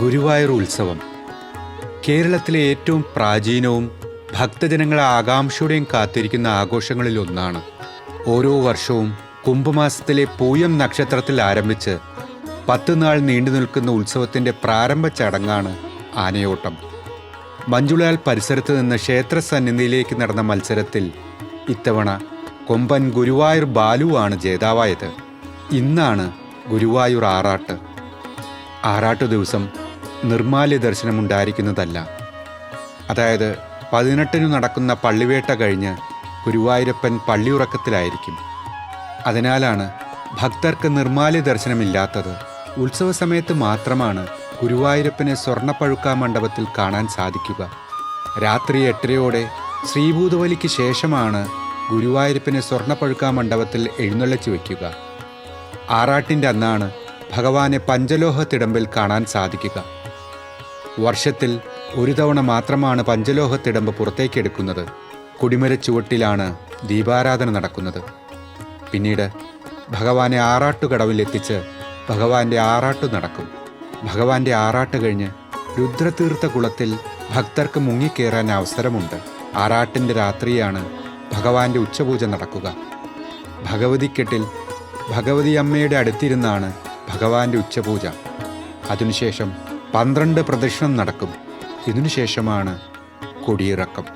ഗുരുവായൂർ ഉത്സവം. കേരളത്തിലെ ഏറ്റവും പ്രാചീനവും ഭക്തജനങ്ങളെ ആകാംക്ഷയോടെയും കാത്തിരിക്കുന്ന ആഘോഷങ്ങളിൽ ഒന്നാണ്. ഓരോ വർഷവും കുംഭമാസത്തിലെ പൂയം നക്ഷത്രത്തിൽ ആരംഭിച്ച് പത്ത് നാൾ നീണ്ടു നിൽക്കുന്ന ഉത്സവത്തിന്റെ പ്രാരംഭ ചടങ്ങാണ് ആനയോട്ടം. മഞ്ജുളാൽ പരിസരത്ത് നിന്ന് ക്ഷേത്ര സന്നിധിയിലേക്ക് നടന്ന മത്സരത്തിൽ ഇത്തവണ കൊമ്പൻ ഗുരുവായൂർ ബാലുവാണ് ജേതാവായത്. ഇന്നാണ് ഗുരുവായൂർ ആറാട്ട്. ആറാട്ടു ദിവസം നിർമാല്യ ദർശനമുണ്ടായിരിക്കുന്നതല്ല അതായത് പതിനെട്ടിനു നടക്കുന്ന പള്ളിവേട്ട കഴിഞ്ഞ് ഗുരുവായൂരപ്പൻ പള്ളിയുറക്കത്തിലായിരിക്കും. അതിനാലാണ് ഭക്തർക്ക് നിർമാല്യ ദർശനമില്ലാത്തത് ഉത്സവ സമയത്ത് മാത്രമാണ് ഗുരുവായൂരപ്പനെ സ്വർണപ്പഴുക്കാ മണ്ഡപത്തിൽ കാണാൻ സാധിക്കുക. രാത്രി എട്ടരയോടെ ശ്രീഭൂതവലിക്ക് ശേഷമാണ് ഗുരുവായൂരപ്പനെ സ്വർണപ്പഴുക്കാ മണ്ഡപത്തിൽ എഴുന്നള്ളിച്ചു വയ്ക്കുക. ആറാട്ടിന്റെ അന്നാണ് ഭഗവാനെ പഞ്ചലോഹ തിടമ്പിൽ കാണാൻ സാധിക്കുക. വർഷത്തിൽ ഒരു തവണ മാത്രമാണ് പഞ്ചലോഹത്തിടമ്പ് പുറത്തേക്കെടുക്കുന്നത്. കുടിമര ചുവട്ടിലാണ് ദീപാരാധന നടക്കുന്നത്. പിന്നീട് ഭഗവാനെ ആറാട്ടുകടവിൽ എത്തിച്ച് ഭഗവാന്റെ ആറാട്ടു നടക്കും. ഭഗവാന്റെ ആറാട്ട് കഴിഞ്ഞ് രുദ്രതീർത്ഥ കുളത്തിൽ ഭക്തർക്ക് മുങ്ങിക്കേറാൻ അവസരമുണ്ട്. ആറാട്ടിന്റെ രാത്രിയാണ് ഭഗവാന്റെ ഉച്ചപൂജ നടക്കുക. ഭഗവതിക്കെട്ടിൽ ഭഗവതി അമ്മയുടെ അടുത്തിരുന്നാണ് ഭഗവാന്റെ ഉച്ചപൂജ. അതിനുശേഷം പന്ത്രണ്ട് പ്രദക്ഷിണം നടക്കും. ഇതിനുശേഷമാണ് കൊടിയിറക്കം.